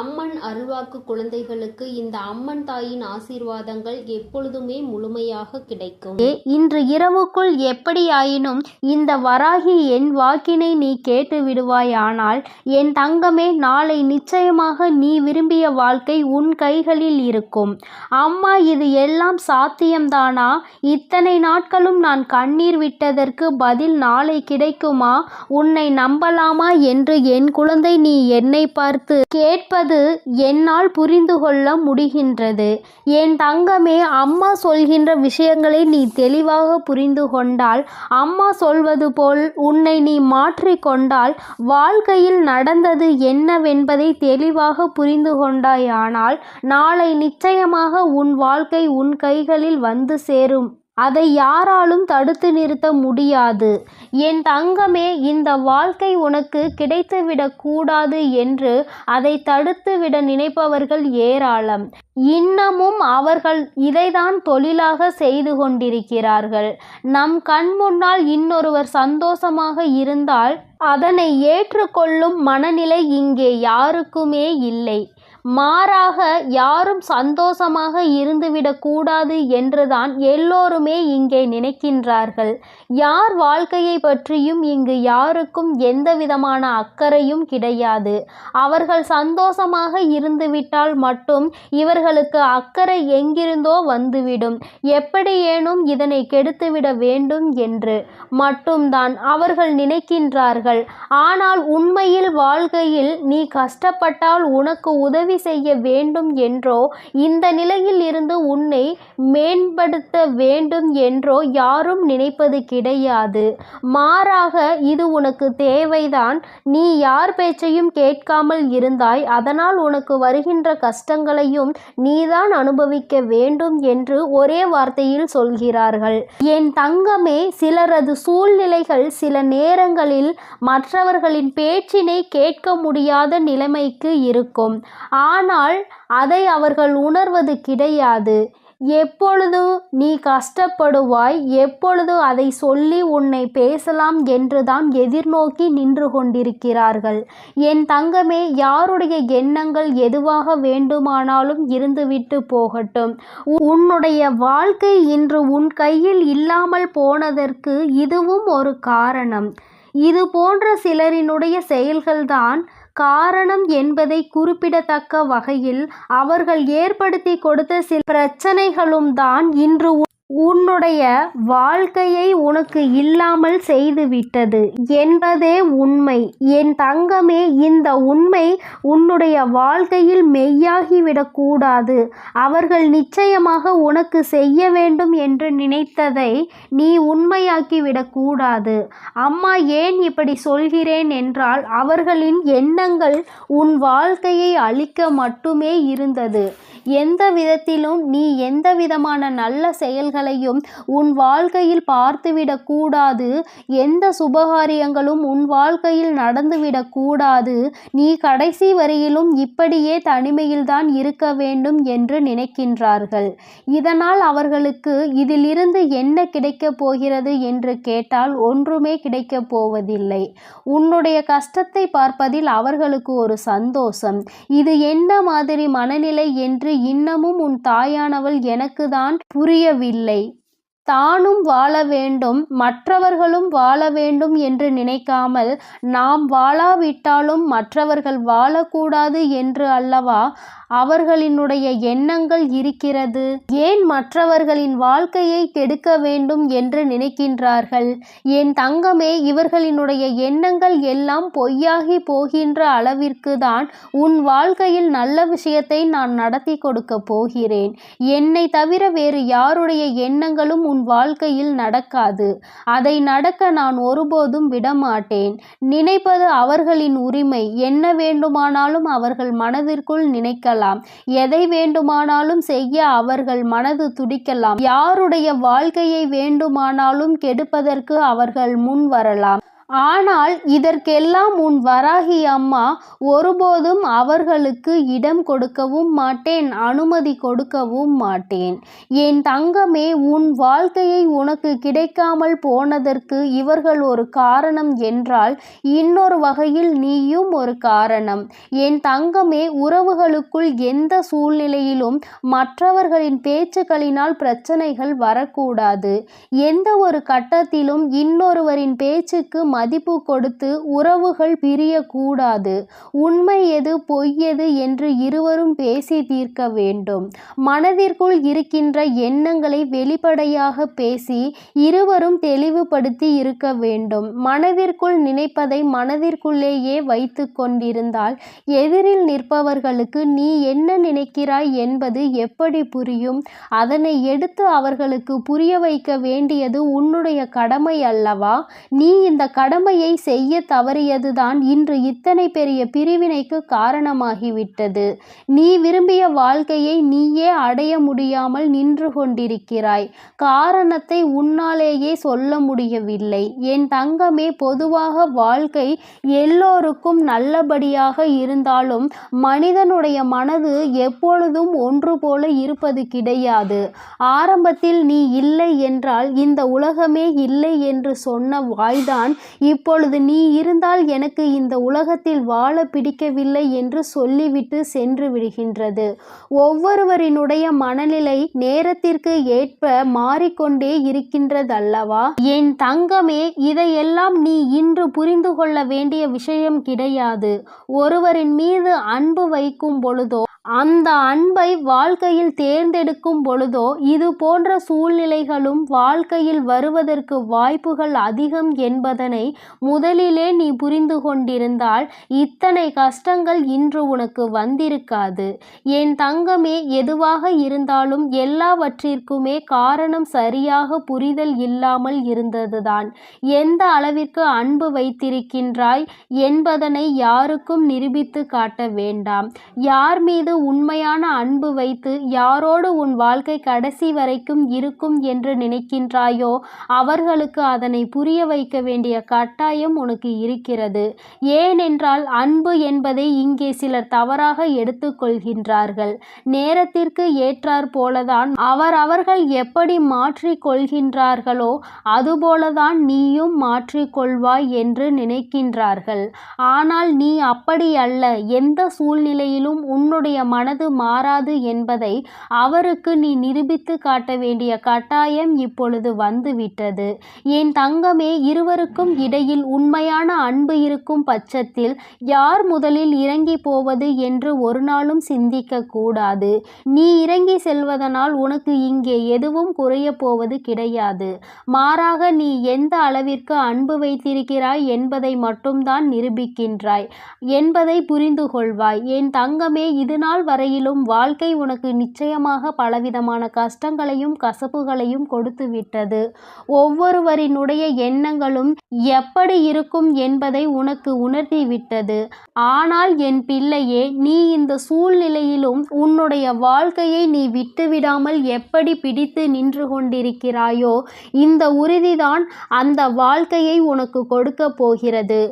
அம்மன் அருள்வாக்கு குழந்தைகளுக்கு இந்த அம்மன் தாயின் ஆசீர்வாதங்கள் எப்பொழுதுமே முழுமையாக கிடைக்கும். இன்று இரவுக்குள் எப்படியாயினும் இந்த வராகி என் வாக்கினை நீ கேட்டு விடுவாயானால் என் தங்கமே நாளை நிச்சயமாக நீ விரும்பிய வாழ்க்கை உன் கைகளில் இருக்கும். அம்மா இது எல்லாம் சாத்தியம்தானா? இத்தனை நாட்களும் நான் கண்ணீர் விட்டதற்கு பதில் நாளை கிடைக்குமா? உன்னை நம்பலாமா என்று என் குழந்தை நீ என்னை பார்த்து கேட்ப அது என்னால் புரிந்து கொள்ள முடிகின்றது. என் தங்கமே அம்மா சொல்கின்ற விஷயங்களை நீ தெளிவாக புரிந்து கொண்டால் அம்மா சொல்வது போல் உன்னை நீ மாற்றிக்கொண்டால் வாழ்க்கையில் நடந்தது என்னவென்பதை தெளிவாக புரிந்து கொண்டாயானால் நாளை நிச்சயமாக உன் வாழ்க்கை உன் கைகளில் வந்து சேரும். அதை யாராலும் தடுத்து நிறுத்த முடியாது. என் தங்கமே இந்த வாழ்க்கை உனக்கு கிடைத்துவிடக் கூடாது என்று அதை தடுத்துவிட நினைப்பவர்கள் ஏராளம். இன்னமும் அவர்கள் இதைதான் தொழிலாக செய்து கொண்டிருக்கிறார்கள். நம் கண் முன்னால் இன்னொருவர் சந்தோஷமாக இருந்தால் அதனை ஏற்றுக்கொள்ளும் மனநிலை இங்கே யாருக்குமே இல்லை. மாறாக யாரும் சந்தோஷமாக இருந்துவிடக்கூடாது என்றுதான் எல்லோருமே இங்கே நினைக்கின்றார்கள். யார் வாழ்க்கையை பற்றியும் இங்கு யாருக்கும் எந்த விதமான அக்கறையும் கிடையாது. அவர்கள் சந்தோஷமாக இருந்துவிட்டால் மட்டும் இவர்களுக்கு அக்கறை எங்கிருந்தோ வந்துவிடும். எப்படியேனும் இதனை கெடுத்துவிட வேண்டும் என்று மட்டும்தான் அவர்கள் நினைக்கின்றார்கள். ஆனால் உண்மையில் வாழ்க்கையில் நீ கஷ்டப்பட்டால் உனக்கு உதவி உதவி செய்ய வேண்டும் என்றோ இந்த நிலையில் இருந்து உன்னை மேம்படுத்த வேண்டும் என்றோ யாரும் நினைப்பது கிடையாது. மாறாக இது உனக்கு தேவைதான். நீ யார் பேச்சையும் கேட்காமல் இருந்தாய். அதனால் உனக்கு வருகின்ற கஷ்டங்களையும் நீதான் அனுபவிக்க வேண்டும் என்று ஒரே வார்த்தையில் சொல்கிறார்கள். என் தங்கமே சிலரது சூழ்நிலைகள் சில நேரங்களில் மற்றவர்களின் பேச்சினை கேட்க முடியாத நிலைமைக்கு இருக்கும். ஆனால் அதை அவர்கள் உணர்வது கிடையாது. எப்பொழுது நீ கஷ்டப்படுவாய் எப்பொழுது அதை சொல்லி உன்னை பேசலாம் என்றுதான் எதிர்நோக்கி நின்று கொண்டிருக்கிறார்கள். என் தங்கமே யாருடைய எண்ணங்கள் எதுவாக வேண்டுமானாலும் இருந்துவிட்டு போகட்டும். உன்னுடைய வாழ்க்கை இன்று உன் கையில் இல்லாமல் போனதற்கு இதுவும் ஒரு காரணம். இது போன்ற சிலரினுடைய செயல்கள்தான் காரணம் என்பதை குறிப்பிடத்தக்க வகையில் அவர்கள் ஏற்படுத்தி கொடுத்த சில பிரச்சனைகளும் தான் இன்று உன்னுடைய வாழ்க்கையை உனக்கு இல்லாமல் செய்துவிட்டது என்பதே உண்மை. என் தங்கமே இந்த உண்மை உன்னுடைய வாழ்க்கையில் மெய்யாகிவிடக்கூடாது அவர்கள் நிச்சயமாக உனக்கு செய்ய வேண்டும் என்று நினைத்ததை நீ உண்மையாக்கிவிடக்கூடாது அம்மா ஏன் இப்படி சொல்கிறேன் என்றால் அவர்களின் எண்ணங்கள் உன் வாழ்க்கையை அழிக்க மட்டுமே இருந்தது. எந்த விதத்திலும் நீ எந்த விதமான நல்ல செயல்கள் காரியங்களையும் உன் வாழ்க்கையில் பார்த்துவிடக்கூடாது எந்த சுபகாரியங்களும் உன் வாழ்க்கையில் நடந்துவிடக்கூடாது நீ கடைசி வரையிலும் இப்படியே தனிமையில்தான் இருக்க வேண்டும் என்று நினைக்கின்றார்கள். இதனால் அவர்களுக்கு இதிலிருந்து என்ன கிடைக்கப் போகிறது என்று கேட்டால் ஒன்றுமே கிடைக்கப் போவதில்லை. உன்னுடைய கஷ்டத்தை பார்ப்பதில் அவர்களுக்கு ஒரு சந்தோஷம். இது என்ன மாதிரி மனநிலை என்று இன்னமும் உன் தாயானவள் எனக்கு தான் புரியவில்லை. play தானும் வாழ வேண்டும் மற்றவர்களும் வாழ வேண்டும் என்று நினைக்காமல் நாம் வாழாவிட்டாலும் மற்றவர்கள் வாழக்கூடாது என்று அல்லவா? அவர்களினுடைய எண்ணங்கள் இருக்கிறது. ஏன் மற்றவர்களின் வாழ்க்கையை கெடுக்க வேண்டும் என்று நினைக்கின்றார்கள்? என் தங்கமே இவர்களினுடைய எண்ணங்கள் எல்லாம் பொய்யாகி போகின்ற அளவிற்கு தான் உன் வாழ்க்கையில் நல்ல விஷயத்தை நான் நடத்தி கொடுக்க போகிறேன். என்னை தவிர வேறு யாருடைய எண்ணங்களும் உன் வாழ்க்கையில் நடக்காது. அதை நடக்க நான் ஒருபோதும் விடமாட்டேன். நினைப்பது அவர்களின் உரிமை. என்ன வேண்டுமானாலும் அவர்கள் மனதிற்குள் நினைக்கலாம். எதை வேண்டுமானாலும் செய்ய அவர்கள் மனது துடிக்கலாம். யாருடைய வாழ்க்கையை வேண்டுமானாலும் கெடுப்பதற்கு அவர்கள் முன் வரலாம். ஆனால் இதற்கெல்லாம் உன் வராகி அம்மா ஒருபோதும் அவர்களுக்கு இடம் கொடுக்கவும் மாட்டேன் அனுமதி கொடுக்கவும் மாட்டேன். என் தங்கமே உன் வாழ்க்கையை உனக்கு கிடைக்காமல் போனதற்கு இவர்கள் ஒரு காரணம் என்றால் இன்னொரு வகையில் நீயும் ஒரு காரணம். என் தங்கமே உறவுகளுக்குள் எந்த சூழ்நிலையிலும் மற்றவர்களின் பேச்சுக்களினால் பிரச்சனைகள் வரக்கூடாது. எந்த ஒரு கட்டத்திலும் இன்னொருவரின் பேச்சுக்கு மதிப்பு கொடுத்து உறவுகள் பிரியக்கூடாது. உண்மை எது பொய் எது என்று இருவரும் பேசி தீர்க்க வேண்டும். மனதிற்குள் இருக்கின்ற எண்ணங்களை வெளிப்படையாக பேசி இருவரும் தெளிவுபடுத்தி இருக்க வேண்டும். மனதிற்குள் நினைப்பதை மனதிற்குள்ளேயே வைத்து கொண்டிருந்தால் எதிரில் நிற்பவர்களுக்கு நீ என்ன நினைக்கிறாய் என்பது எப்படி புரியும்? அதனை எடுத்து அவர்களுக்கு புரிய வைக்க வேண்டியது உன்னுடைய கடமை அல்லவா? நீ இந்த கடமையை செய்ய தவறியதுதான் இன்று இத்தனை பெரிய பிரிவினைக்கு காரணமாகிவிட்டது. நீ விரும்பிய வாழ்க்கையை நீயே அடைய முடியாமல் நின்று கொண்டிருக்கிறாய். காரணத்தை உன்னாலேயே சொல்ல முடியவில்லை. என் தங்கமே பொதுவாக வாழ்க்கை எல்லோருக்கும் நல்லபடியாக இருந்தாலும் மனிதனுடைய மனது எப்பொழுதும் ஒன்று போல இருப்பது கிடையாது. ஆரம்பத்தில் நீ இல்லை என்றால் இந்த உலகமே இல்லை என்று சொன்ன வாய்தான் இப்பொழுது நீ இருந்தால் எனக்கு இந்த உலகத்தில் வாழ பிடிக்கவில்லை என்று சொல்லிவிட்டு சென்று விடுகின்றது. ஒவ்வொருவரினுடைய மனநிலை நேரத்திற்கு ஏற்ப மாறிக்கொண்டே இருக்கின்றதல்லவா? என் தங்கமே இதையெல்லாம் நீ இன்று புரிந்து கொள்ள வேண்டிய விஷயம் கிடையாது. ஒருவரின் மீது அன்பு வைக்கும் பொழுதோ அந்த அன்பை வாழ்க்கையில் தேர்ந்தெடுக்கும் பொழுதோ இது போன்ற சூழ்நிலைகளும் வாழ்க்கையில் வருவதற்கு வாய்ப்புகள் அதிகம் என்பதனை முதலிலே நீ புரிந்து கொண்டிருந்தால் இத்தனை கஷ்டங்கள் இன்று உனக்கு வந்திருக்காது. என் தங்கமே எதுவாக இருந்தாலும் எல்லாவற்றிற்குமே காரணம் சரியாக புரிதல் இல்லாமல் இருந்ததுதான். எந்த அளவிற்கு அன்பு வைத்திருக்கின்றாய் என்பதனை யாருக்கும் நிரூபித்து காட்ட வேண்டாம். யார் மீது உண்மையான அன்பு வைத்து யாரோடு உன் வாழ்க்கை கடைசி வரைக்கும் இருக்கும் என்று நினைக்கின்றாயோ அவர்களுக்கு அதனை புரிய வைக்க வேண்டிய கட்டாயம் உனக்கு இருக்கிறது. ஏனென்றால் அன்பு என்பதை இங்கே சிலர் தவறாக எடுத்துக்கொள்கின்றார்கள். நேரத்திற்கு ஏற்றாற் போலதான் அவர் அவர்கள் எப்படி மாற்றிக் கொள்கின்றார்களோ அதுபோலதான் நீயும் மாற்றிக்கொள்வாய் என்று நினைக்கின்றார்கள். ஆனால் நீ அப்படி அல்ல. எந்த சூழ்நிலையிலும் உன்னுடைய மனது மாறாது என்பதை அவருக்கு நீ நிரூபித்து காட்ட வேண்டிய கட்டாயம் இப்பொழுது வந்துவிட்டது. என் தங்கமே இருவருக்கும் இடையில் உண்மையான அன்பு இருக்கும் பட்சத்தில் யார் முதலில் இறங்கி போவது என்று ஒரு நாளும் சிந்திக்க கூடாது. நீ இறங்கி செல்வதனால் உனக்கு இங்கே எதுவும் குறைய போவது கிடையாது. மாறாக நீ எந்த அளவிற்கு அன்பு வைத்திருக்கிறாய் என்பதை மட்டும்தான் நிரூபிக்கின்றாய் என்பதை புரிந்து கொள்வாய் என் தங்கமே இது நாள் வரையிலும் வாழ்க்கை உனக்கு நிச்சயமாக பலவிதமான கஷ்டங்களையும் கசப்புகளையும் கொடுத்து விட்டது. ஒவ்வொருவரினுடைய எண்ணங்களும் எப்படி இருக்கும் என்பதை உனக்கு உணர்த்தி விட்டது. ஆனால் என் பிள்ளையே நீ இந்த சூழ்நிலையிலும் உன்னுடைய வாழ்க்கையை நீ விட்டுவிடாமல் எப்படி பிடித்து நின்று கொண்டிருக்கிறாயோ இந்த உறுதிதான் அந்த வாழ்க்கையை உனக்கு கொடுக்க போகிறது.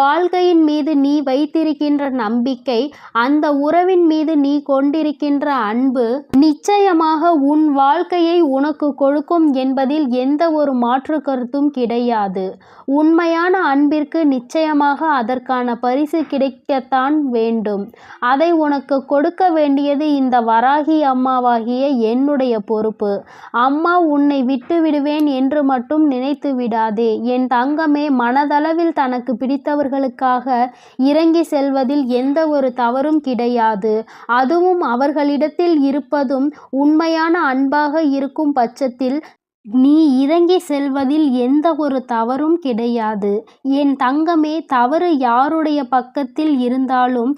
வாழ்க்கையின் மீது நீ வைத்திருக்கின்ற நம்பிக்கை அந்த உறவின் மீது நீ கொண்டிருக்கின்ற அன்பு நிச்சயமாக உன் வாழ்க்கையை உனக்கு கொடுக்கும் என்பதில் எந்த ஒரு மாற்று கருத்தும் கிடையாது. உண்மையான அன்பிற்கு நிச்சயமாக அதற்கான பரிசு கிடைக்கத்தான் வேண்டும். அதை உனக்கு கொடுக்க வேண்டியது இந்த வராகி அம்மாவாகிய என்னுடைய பொறுப்பு. அம்மா உன்னை விட்டு விடுவேன் என்று மட்டும் நினைத்து விடாதே. என் தங்கமே மனதளவில் தனக்கு பிடித்தவர்களுக்காக இறங்கி செல்வதில் எந்த ஒரு தவறும் கிடையாது. அதுவும் அவர்களிடத்தில் இருப்பதும் உண்மையான அன்பாக இருக்கும் பட்சத்தில் நீ இறங்கி செல்வதில் எந்த ஒரு தவறும் கிடையாது. என் தங்கமே தவறு யாருடைய பக்கத்தில் இருந்தாலும்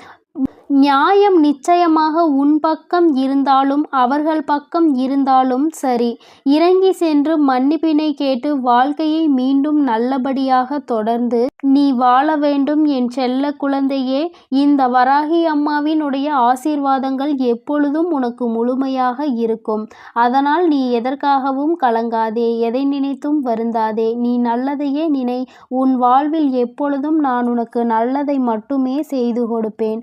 நியாயம் நிச்சயமாக உன் பக்கம் இருந்தாலும் அவர்கள் பக்கம் இருந்தாலும் சரி. இறங்கி சென்று மன்னிப்பினை கேட்டு வாழ்க்கையை மீண்டும் நல்லபடியாக தொடர்ந்து நீ வாழ வேண்டும் என் செல்ல குழந்தையே. இந்த வராகி அம்மாவினுடைய ஆசீர்வாதங்கள் எப்பொழுதும் உனக்கு முழுமையாக இருக்கும். அதனால் நீ எதற்காகவும் கலங்காதே எதை நினைத்தும் வருந்தாதே. நீ நல்லதையே நினை உன் வாழ்வில் எப்பொழுதும் நான் உனக்கு நல்லதை மட்டுமே செய்து கொடுப்பேன்.